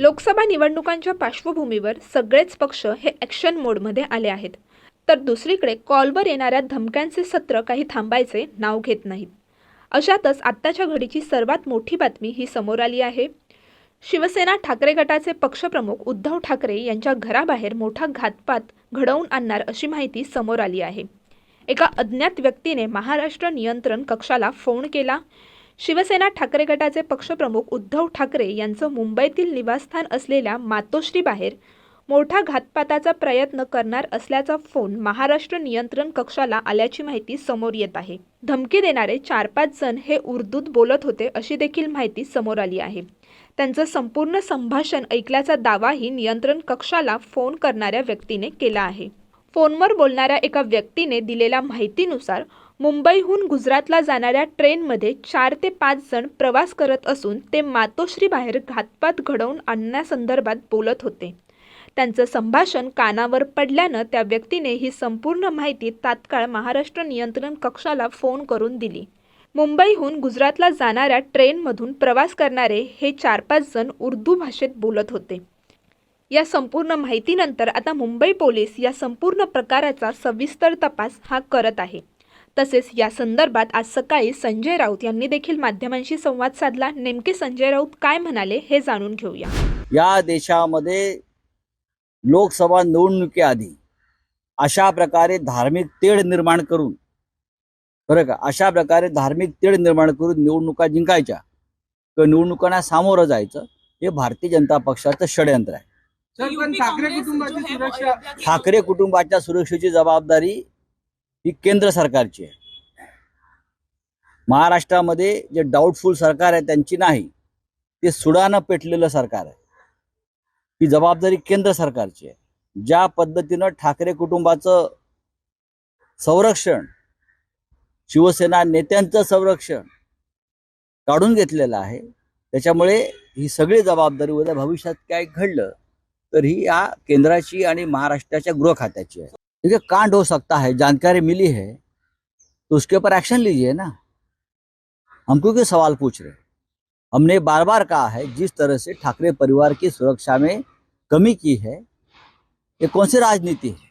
लोकसभा निवडणुकांच्या पार्श्वभूमीवर सगळेच पक्ष हे ॲक्शन मोडमध्ये आले आहेत. तर दुसरीकडे कॉलवर येणाऱ्या धमक्यांचे सत्र काही थांबायचे नाव घेत नाहीत. अशातच आत्ताच्या घडीची सर्वात मोठी बातमी ही समोर आली आहे. शिवसेना ठाकरे गटाचे पक्षप्रमुख उद्धव ठाकरे यांच्या घराबाहेर मोठा घातपात घडवून आणणार अशी माहिती समोर आली आहे. एका अज्ञात व्यक्तीने महाराष्ट्र नियंत्रण कक्षाला फोन केला. शिवसेना ठाकरे गटाचे पक्षप्रमुख उद्धव ठाकरे यांचं मुंबईतील निवासस्थान असलेल्या मातोश्रीबाहेर मोठा घातपाताचा प्रयत्न करणार असल्याचा फोन महाराष्ट्र नियंत्रण कक्षाला आल्याची माहिती समोर येत आहे. धमकी देणारे चार पाच जण हे उर्दूत बोलत होते अशी देखील माहिती समोर आली आहे. त्यांचं संपूर्ण संभाषण ऐकल्याचा दावाही नियंत्रण कक्षाला फोन करणाऱ्या व्यक्तीने केला आहे. फोनवर बोलणाऱ्या एका व्यक्तीने दिलेल्या माहितीनुसार मुंबईहून गुजरातला जाणाऱ्या ट्रेनमध्ये चार ते पाच जण प्रवास करत असून ते मातोश्रीबाहेर घातपात घडवून आणण्यासंदर्भात बोलत होते. त्यांचं संभाषण कानावर पडल्यानं त्या व्यक्तीने ही संपूर्ण माहिती तात्काळ महाराष्ट्र नियंत्रण कक्षाला फोन करून दिली. मुंबईहून गुजरातला जाणाऱ्या ट्रेनमधून प्रवास करणारे हे चार पाच जण उर्दू भाषेत बोलत होते. या संपूर्ण माहितीनंतर आता मुंबई पोलीस या संपूर्ण प्रकाराचा सविस्तर तपास हा करत आहे. तसेच या संदर्भात आज सकाळी संजय राऊत यांनी देखील माध्यमांशी संवाद साधला. नेमके संजय राऊत काय म्हणाले हे जाणून घेऊया. या देशामध्ये लोकसभा निवडणुकीआधी अशा प्रकारे धार्मिक तेढ निर्माण करून बरं का? अशा प्रकारे धार्मिक तेढ निर्माण करून निवडणुका जिंकायच्या. किंवा निवडणुकांना सामोरं जायचं हे भारतीय जनता पक्षाचं षडयंत्र आहे. सर पण ठाकरे कुटुंबाची सुरक्षा ठाकरे कुटुंबाच्या सुरक्षेची जबाबदारी ही केंद्र सरकारची आहे. महाराष्ट्रामध्ये जे डाऊटफुल सरकार आहे त्यांची नाही ते सुडानं पेटलेलं सरकार आहे. ही जबाबदारी केंद्र सरकारची आहे. ज्या पद्धतीनं ठाकरे कुटुंबाचं संरक्षण शिवसेना नेत्यांचं संरक्षण काढून घेतलेलं आहे त्याच्यामुळे ही सगळी जबाबदारी उद्या भविष्यात काय घडलं तर ही या केंद्राची आणि महाराष्ट्राच्या गृह खात्याची आहे. क्योंकि कांड हो सकता है जानकारी मिली है तो उसके ऊपर एक्शन लीजिए ना। हम क्यों क्यों सवाल पूछ रहे हमने बार बार कहा है जिस तरह से ठाकरे परिवार की सुरक्षा में कमी की है ये कौन सी राजनीति है?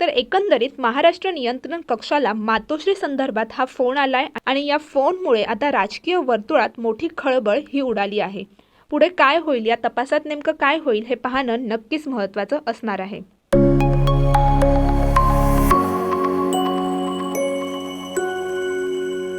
तर एकंदरीत महाराष्ट्र नियंत्रण कक्षाला मातोश्री संदर्भात हा फोन आलाय आणि या फोनमुळे आता राजकीय वर्तुळात मोठी खळबळ ही उडाली आहे. पुढे काय होईल या तपासात नेमकं काय होईल हे पाहणं नक्कीच महत्त्वाचं असणार आहे.